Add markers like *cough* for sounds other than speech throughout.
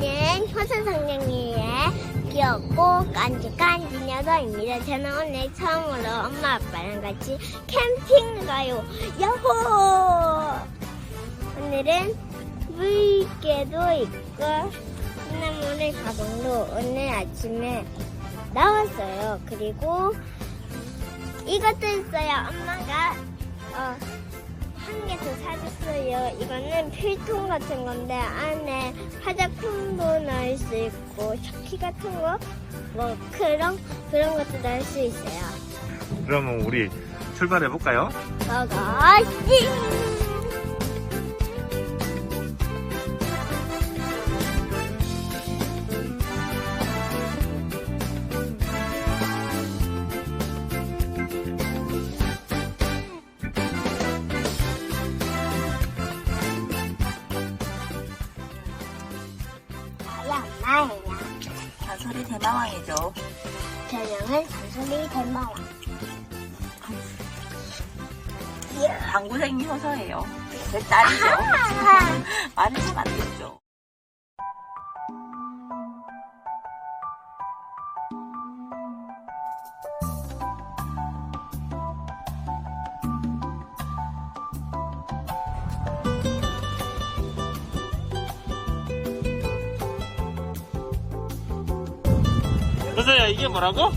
저는 호수성냥이의 귀엽고 깐죽깐죽 녀석입니다. 저는 오늘 처음으로 엄마 아빠랑 같이 캠핑 가요. 야호! 오늘은 물개도 있고 시나몬을 가방도 오늘 아침에 나왔어요. 그리고 이것도 있어요. 엄마가 어, 한개더 사줬어요. 이거는 필통 같은 건데 안에 화장품도 넣을 수 있고 샤키 같은 거, 뭐 그런 그런 것도 넣을 수 있어요. 그러면 우리 출발해 볼까요? 먹어지. 나예요. 잔소리 대마왕이죠. 별명은 단소리 대마왕. 방구생이 효서예요. 제 딸이죠. *laughs* 말해서 안 됐죠. 효서야 이게 뭐라고?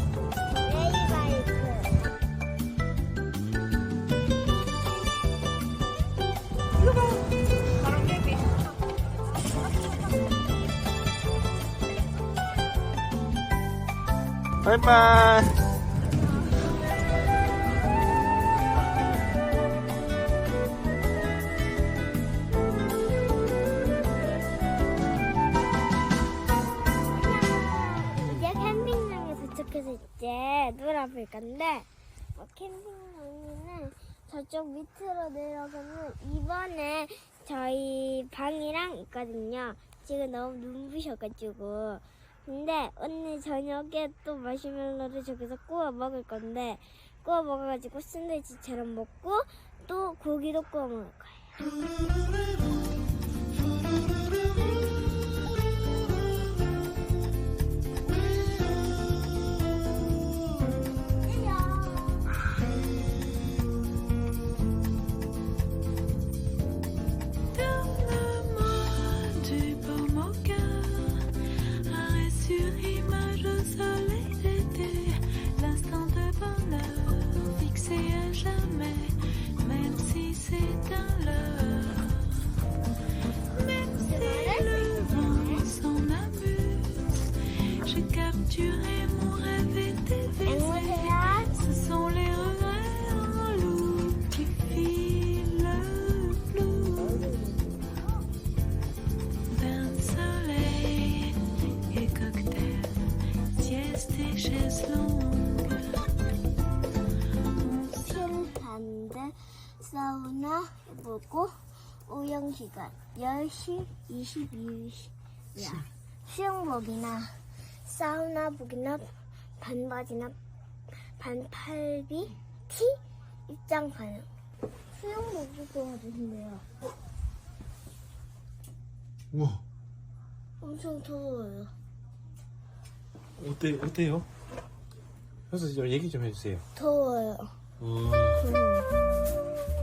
레이바이크. 바이 이제 놀아볼 건데 어, 캠핑장에는 저쪽 밑으로 내려가면 이번에 저희 방이랑 있거든요. 지금 너무 눈부셔가지고 근데 오늘 저녁에 또 마시멜로를 저기서 구워 먹을 건데 구워 먹어가지고 샌드위치처럼 먹고 또 고기도 구워 먹을 거예요. 10시 22분이야 수영복이나 사우나복이나 반바지나 반팔비 티 입장 가능 수영복도 도와주신대요. 우와. 엄청 더워요. 어때, 어때요? 좀 얘기 좀 해주세요. 더워요. 우와. 오늘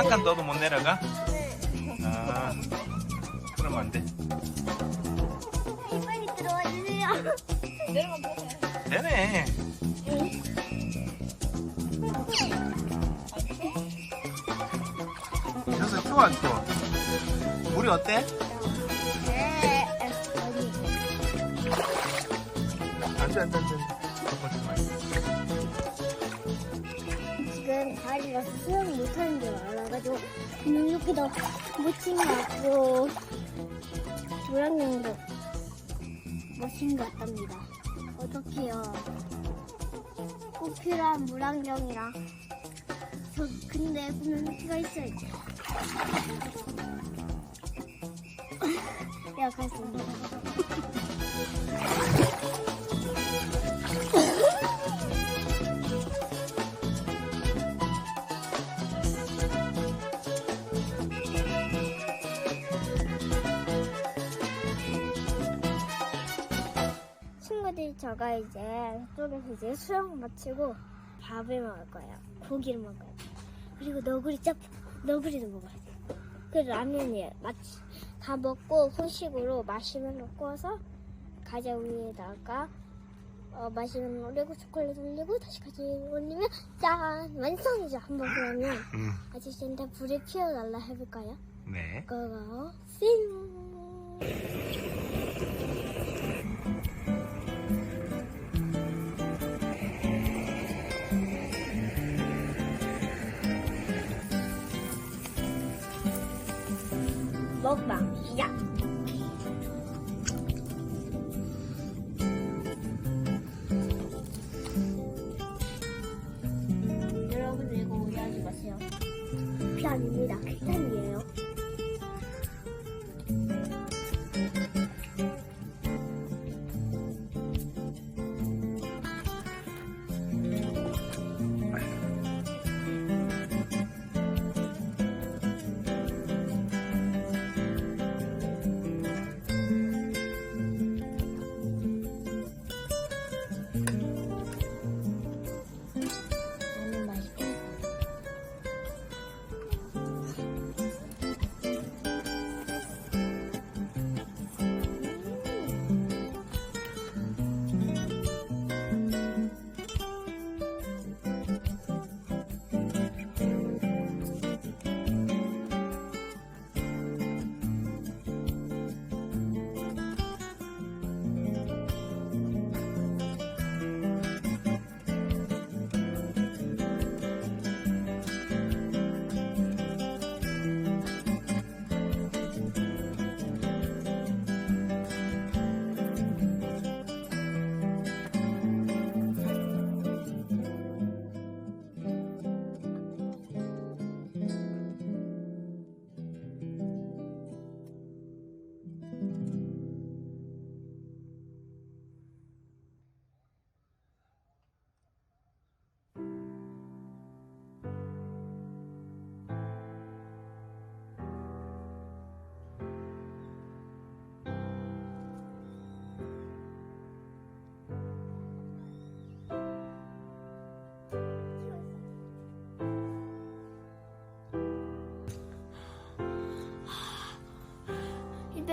한 칸 너도 못 내려가? 음, 아, 그러면 안 돼. 빨리 들어와 주세요. 내려가 보세요. 되네. 여기서 추워 안 추워? 물이 음. 어때? 네. 앉아 앉아 앉아. 다리가 수영 못하는 줄 알아가지고 능력기도 못친 것 같고 노랑님도 못친 것 같답니다. 어떡해요. 꼭 필요한 물안경이랑 저 근데 구명조끼가 있어야지. *laughs* 야, 갈수 저가 이제 저쪽에서 이제 수영 마치고 밥을 먹을 거예요. 고기를 먹어요. 그리고 너구리 짭, 너구리도 먹어요. 그 라면이에요. 마치 다 먹고 후식으로 마시멜로 구워서 과자 위에다가 어, 마시멜로 올리고 초콜릿 올리고 다시 과자 위에 올리면 짠! 완성이죠. 한번 그러면 응. 아저씨한테 불을 피워달라 해볼까요? 네. 고고 싱! 먹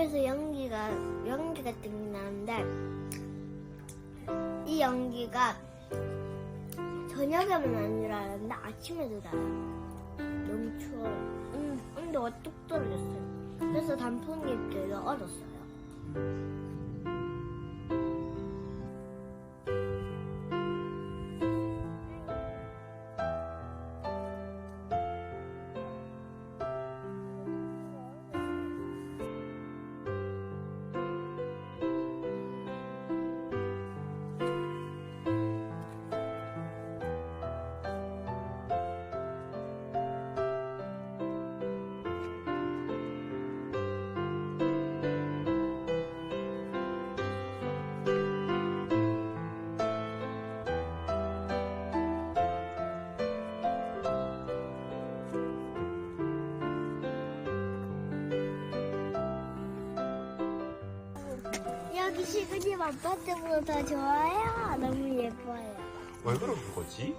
입에서 연기가 연기 같은 게 나는데 이 연기가 저녁에만 안 일어나는데 아침에도 나요. 너무 추워요. 음, 온도가 뚝 떨어졌어요. 그래서 단풍잎 들도 얼었어요. 여기 시그님 아파트보다 더 좋아요. 너무 예뻐요. 왜 그런 거지?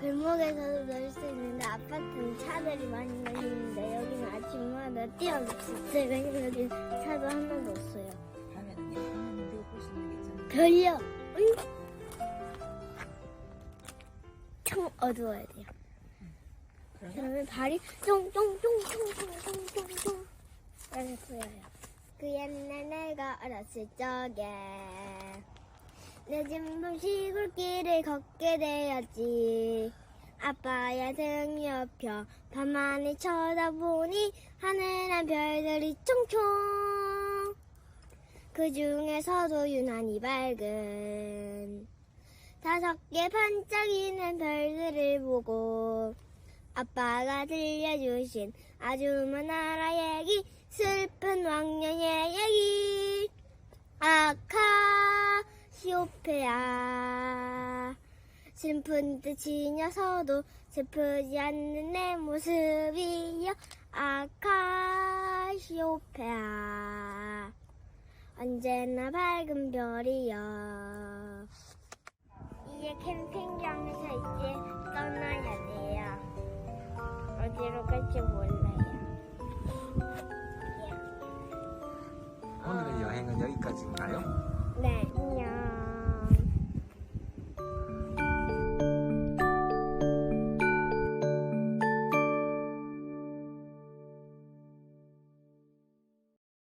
골목에서도 놀 수 있는데 아파트는 차들이 많이 다니는데 여기는 아침마다 뛰어놀 수 있어요. 왜냐면 여기 차도 하나도 없어요. 하면은 하면 들고 볼수 있는 게 있잖아. 별요. 좀 어두워야 돼요. 그러면 발이 쫑쫑쫑쫑쫑쫑쫑쫑 이렇게 보여요. 그 옛날 내가 어렸을 적에 늦은 밤 시골길을 걷게 되었지. 아빠야 등 옆여 밤하늘 쳐다보니 하늘한 별들이 총총. 그 중에서도 유난히 밝은 다섯 개 반짝이는 별들을 보고 아빠가 들려주신 아주머 나라 얘기 슬픈 왕년의 얘기 아카시오페아. 슬픈 듯이 녀서도 슬프지 않는 내 모습이여 아카시오페아. 언제나 밝은 별이여. 이제 캠핑장에서 이제 떠나야 돼요. 어디로 갈지 몰라